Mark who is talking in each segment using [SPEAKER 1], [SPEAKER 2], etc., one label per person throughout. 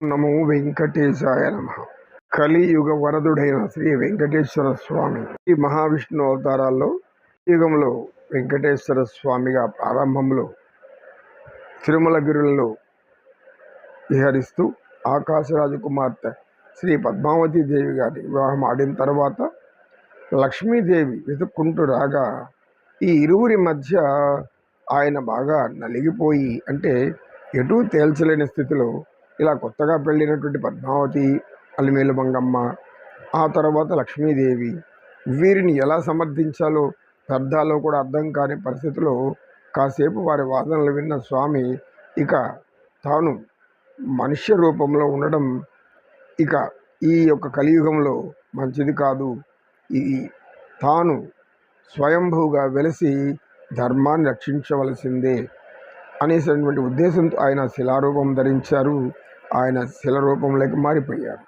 [SPEAKER 1] నమో వెంకటేశాయ నమ. కలియుగ వరదుడైన శ్రీ వెంకటేశ్వర స్వామి. ఈ మహావిష్ణు అవతారాల్లో యుగంలో వెంకటేశ్వర స్వామిగా ప్రారంభంలో తిరుమలగిరులలో విహరిస్తూ ఆకాశరాజు కుమార్తె శ్రీ పద్మావతి దేవి గారి వివాహం ఆడిన తర్వాత లక్ష్మీదేవి వెతుక్కుంటూ రాగా ఈ ఇరువురి మధ్య ఆయన బాగా నలిగిపోయి అంటే ఎటూ తేల్చలేని స్థితిలో ఇలా కొత్తగా పెళ్ళినటువంటి పద్మావతి అలిమేలు మంగమ్మ ఆ తర్వాత లక్ష్మీదేవి వీరిని ఎలా సమర్థించాలో పెద్దాలో కూడా అర్థం కాని పరిస్థితిలో కాసేపు వారి వాదనలు విన్న స్వామి ఇక తాను మనుష్య రూపంలో ఉండడం ఇక ఈ యొక్క కలియుగంలో మంచిది కాదు. ఈ తాను స్వయంభూగా వెలిసి ధర్మాన్ని రక్షించవలసిందే అనేసినటువంటి ఉద్దేశంతో ఆయన శిలారూపం ధరించారు. ఆయన శిల రూపంలోకి మారిపోయారు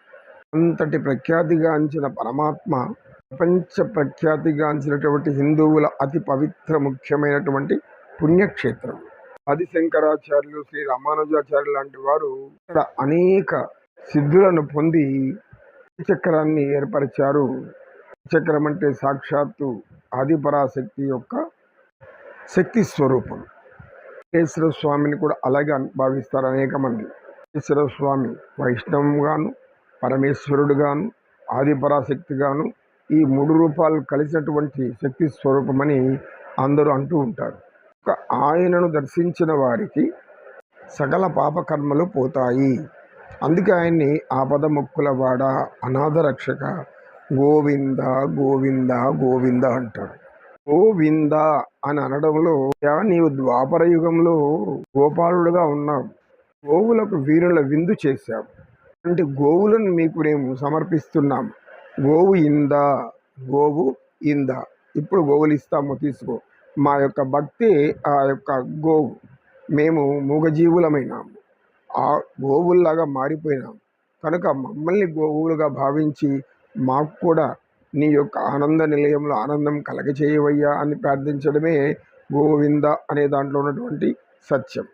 [SPEAKER 1] అంతటి ప్రఖ్యాతిగాంచిన పరమాత్మ ప్రపంచ ప్రఖ్యాతిగాంచినటువంటి హిందువుల అతి పవిత్ర ముఖ్యమైనటువంటి పుణ్యక్షేత్రం. ఆదిశంకరాచార్యులు శ్రీ రామానుజాచార్యులు లాంటి వారు ఇక్కడ అనేక సిద్ధులను పొంది చక్రాన్ని ఏర్పరిచారు. చక్రం అంటే సాక్షాత్తు ఆదిపరాశక్తి యొక్క శక్తి స్వరూపం. వెంకటేశ్వర స్వామిని కూడా అలాగే భావిస్తారు అనేక మంది వెంకటేశ్వర స్వామి వైష్ణవుగాను పరమేశ్వరుడుగాను ఆదిపరాశక్తిగాను ఈ మూడు రూపాలు కలిసినటువంటి శక్తి స్వరూపమని అందరూ అంటూ ఉంటారు. ఒక ఆయనను దర్శించిన వారికి సకల పాపకర్మలు పోతాయి. అందుకే ఆయన్ని ఆపద మొక్కులవాడ అనాథ రక్షక గోవింద గోవింద గోవింద అంటాడు గోవింద అని అనడంలో నీవు ద్వాపర యుగంలో గోపాలుడుగా ఉన్నావు. గోవులకు వీరుల విందు చేశాం. అంటే గోవులను మీకు మేము సమర్పిస్తున్నాం. గోవు ఇందా గోవు ఇందా. ఇప్పుడు గోవులు ఇస్తాము తీసుకో. మా యొక్క భక్తి ఆ యొక్క గోవు. మేము మూగజీవులమైనాము ఆ గోవుల్లాగా మారిపోయినాం. కనుక మమ్మల్ని గోవులుగా భావించి మాకు కూడా నీ యొక్క ఆనంద నిలయంలో ఆనందం కలగచేయవయ్యా అని ప్రార్థించడమే గోవింద అనే దాంట్లో ఉన్నటువంటి సత్యం.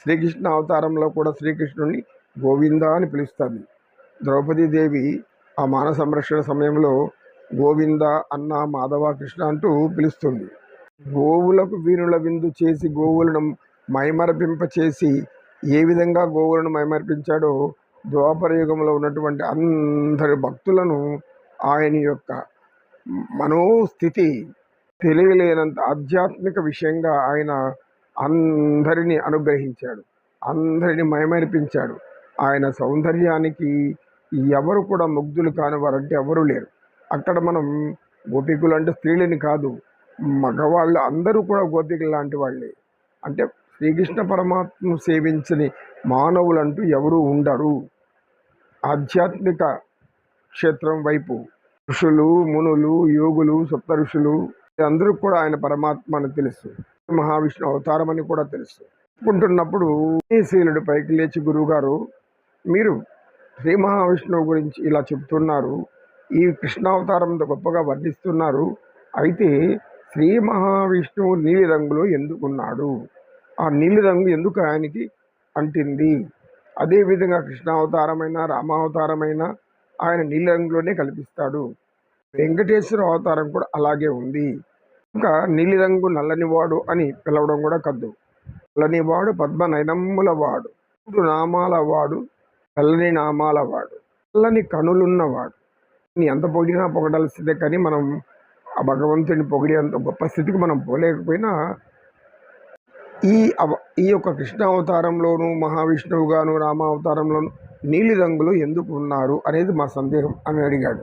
[SPEAKER 1] శ్రీకృష్ణ అవతారంలో కూడా శ్రీకృష్ణుని గోవింద అని పిలుస్తుంది ద్రౌపదీదేవి ఆ మాన సంరక్షణ సమయంలో గోవింద అన్న మాధవ కృష్ణ అంటూ పిలుస్తుంది. గోవులకు వీరుల విందు చేసి గోవులను మైమరపింపచేసి ఏ విధంగా గోవులను మైమర్పించాడో ద్వాపర యుగంలో ఉన్నటువంటి అందరి భక్తులను ఆయన యొక్క మనోస్థితి తెలియలేనంత ఆధ్యాత్మిక విషయంగా ఆయన అందరినీ అనుగ్రహించాడు. అందరిని మయమర్పించాడు. ఆయన సౌందర్యానికి ఎవరు కూడా ముగ్ధులు కాని వారంటే ఎవరు లేరు. అక్కడ మనం గోపికులు అంటే స్త్రీలని కాదు మగవాళ్ళు అందరూ కూడా గోపికలు లాంటి వాళ్ళే. అంటే శ్రీకృష్ణ పరమాత్మ సేవించని మానవులంటూ ఎవరూ ఉండరు. ఆధ్యాత్మిక క్షేత్రం వైపు ఋషులు మునులు యోగులు సప్త ఋషులు అందరూ కూడా ఆయన పరమాత్మ అని తెలుసు. మహావిష్ణు అవతారం అని కూడా తెలుసు. అనుకుంటున్నప్పుడు శీలుడు పైకి లేచి గురువుగారు మీరు శ్రీ మహావిష్ణువు గురించి ఇలా చెప్తున్నారు. ఈ కృష్ణావతారంతో గొప్పగా వర్ణిస్తున్నారు. అయితే శ్రీ మహావిష్ణువు నీలి రంగులో ఎందుకున్నాడు? ఆ నీలి రంగు ఎందుకు ఆయనకి అంటింది? అదేవిధంగా కృష్ణావతారమైన రామావతారమైన ఆయన నీలి రంగులోనే కల్పిస్తాడు. వెంకటేశ్వర అవతారం కూడా అలాగే ఉంది. ఇంకా నీలిరంగు నల్లనివాడు అని పిలవడం కూడా కద్దు. నల్లనివాడు పద్మ నయనమ్ముల వాడు మూడు నామాల వాడు తెల్లని నామాల వాడు తెల్లని కనులున్నవాడు. నీ ఎంత పొగిడినా పొగడాల్సిందే కానీ మనం ఆ భగవంతుని పొగిడే అంత గొప్ప స్థితికి మనం పోలేకపోయినా ఈ అవ ఈ యొక్క కృష్ణ అవతారంలోను మహావిష్ణువుగాను రామావతారంలోను నీలి రంగులు ఎందుకు ఉన్నారు అనేది మా సందేహం అని అడిగాడు.